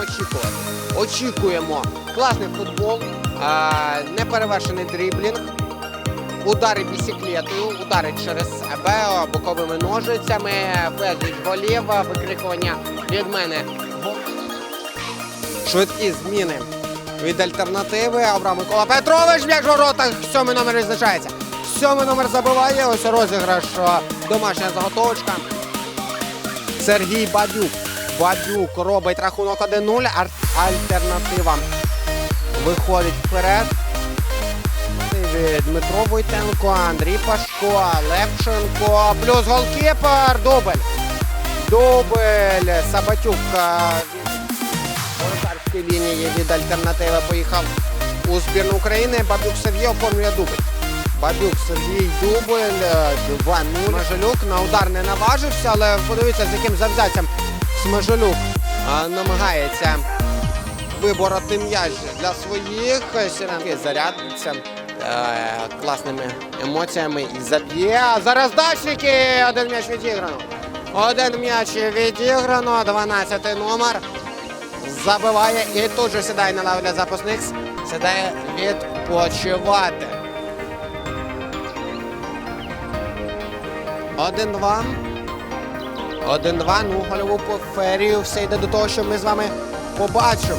очікувати? Очікуємо класний футбол, неперевершений дріблінг, удари бісіклетою, удари через себе боковими ножицями, безліч голів, викрикування від мене. Швидкі зміни від альтернативи. Абрам Микола Петрович, м'яч воротах, сьомий номер відзначається. Сьомий номер забиває. Ось розіграш, домашня заготовочка. Сергій Бабюк. Бабюк робить рахунок 1-0. Ар- Альтернатива виходить вперед. Дмитро Войтенко, Андрій Пашко, Левченко, плюс голкіпер. Дубль. Дубль. Сабатюк а, від воротарської лінії від альтернативи поїхав у збірну України. Бабюк Сергій оформлює дубль. Бабюк Сергій Дубль е, 2-0. Смежелюк на удар не наважився, але подивіться, з яким завзяттям Смежелюк намагається вибороти м'яч для своїх. Сіренки зарядиться е, класними емоціями і заб'є. Зараз дачники! Один м'яч відіграно. Один м'яч відіграно. 12 номер. Забиває і тут же сідає на лаву для запасних. Сідає відпочивати. 1-2. 1-2. Ну, гольову по ферію. Все йде до того, що ми з вами побачимо.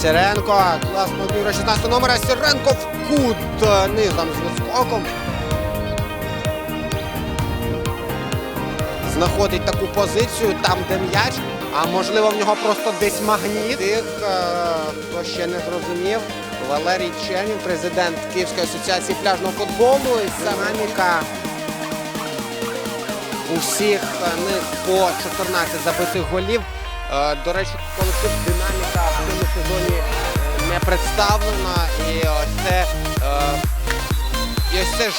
Сіренко. Класно обіграє 16 номера. Сіренко в кут е, низом з вискоком. Знаходить таку позицію там, де м'яч. А можливо, в нього просто десь магніт. Тих, е, хто ще не зрозумів, Валерій Чернів, президент Київської асоціації пляжного футболу. І динаміка у всіх е, них по 14 забитих голів. Е, До речі, колектив динаміка в цьому сезоні е, не представлена. І ось це, і ось це ж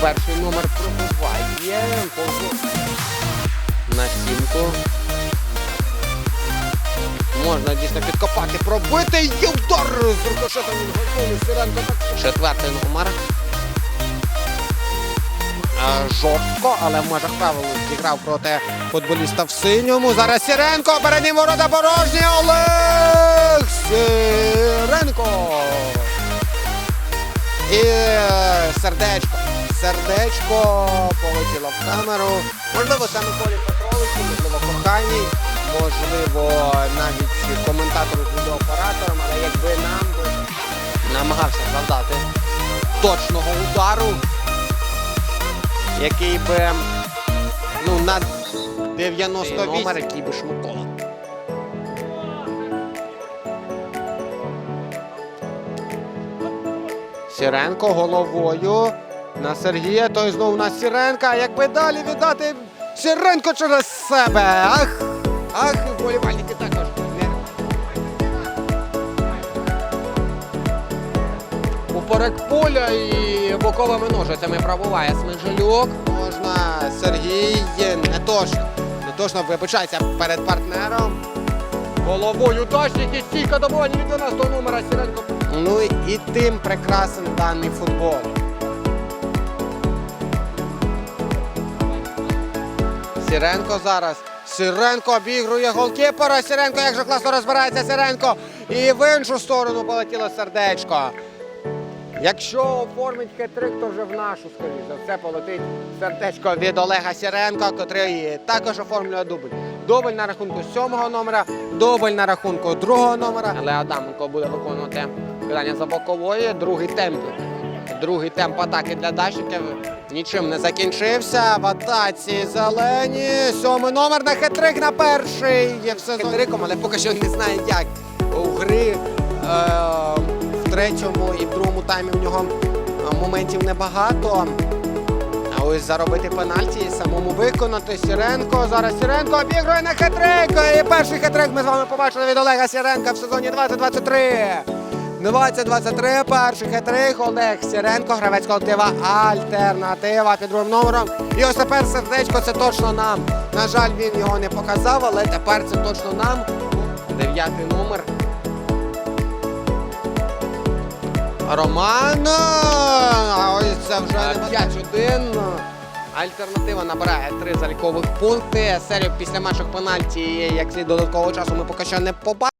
перший номер пробуває. На сімку. Можна дійсно підкопати, пробити. Є удар з Гольцові. Сиренко. Четвертий номер. Е, Жорстко, але в межах правил зіграв проти футболіста в синьому. Зараз Сіренко, перед ворота порожні. Олег Сіренко. І е, сердечко. Сердечко полетіло в камеру. Можливо, це Миколі Петровичу, можливо, коханій, можливо, навіть коментатору з відеооператором, але якби нам намагався завдати точного удару, який би ну, на 98 номер, який би Шмукова. Сіренко головою на Сергія. Той знову на Сіренка. Якби далі віддати Сіренко через себе. Ах! Ах, і вболівальники також. Поперек поля і боковими ножицями пробуває Смежелюк. Можна Сергій не точно. Не точно вибачається перед партнером. Головою дачник і стійка добування від 12 номера Сіренко. Ну і тим прекрасен даний футбол. Сіренко зараз. Сіренко обігрує голкіпера. Сіренко, як же класно розбирається Сіренко. І в іншу сторону полетіло сердечко. Якщо оформить хитрик, то вже в нашу, скоріше за все, полетить сердечко від Олега Сіренка, котрий також оформлює дубль. Дубль на рахунку сьомого номера, дубль на рахунку другого номера. Але Адаменко буде виконувати питання за бокової. Другий темп. Другий темп атаки для дачників нічим не закінчився. В атаці зелені. Сьомий номер на хитрик на перший. Є все з хитриком, але поки що не знає як. У гри е, третьому і в другому таймі в нього моментів небагато. А ось заробити пенальті і самому виконати Сіренко. Зараз Сіренко обігрує на хитрик. І перший хитрик ми з вами побачили від Олега Сіренка в сезоні 2023. 2023 перший хитрик Олег Сіренко, гравець колектива Альтернатива під другим номером. І ось тепер сердечко це точно нам. На жаль, він його не показав, але тепер це точно нам. Дев'ятий номер. Роман. А ось це вже не 5-1. Альтернатива набирає три залікових пункти. Серію після матчах пенальті, як слід додаткового часу, ми поки що не побачили.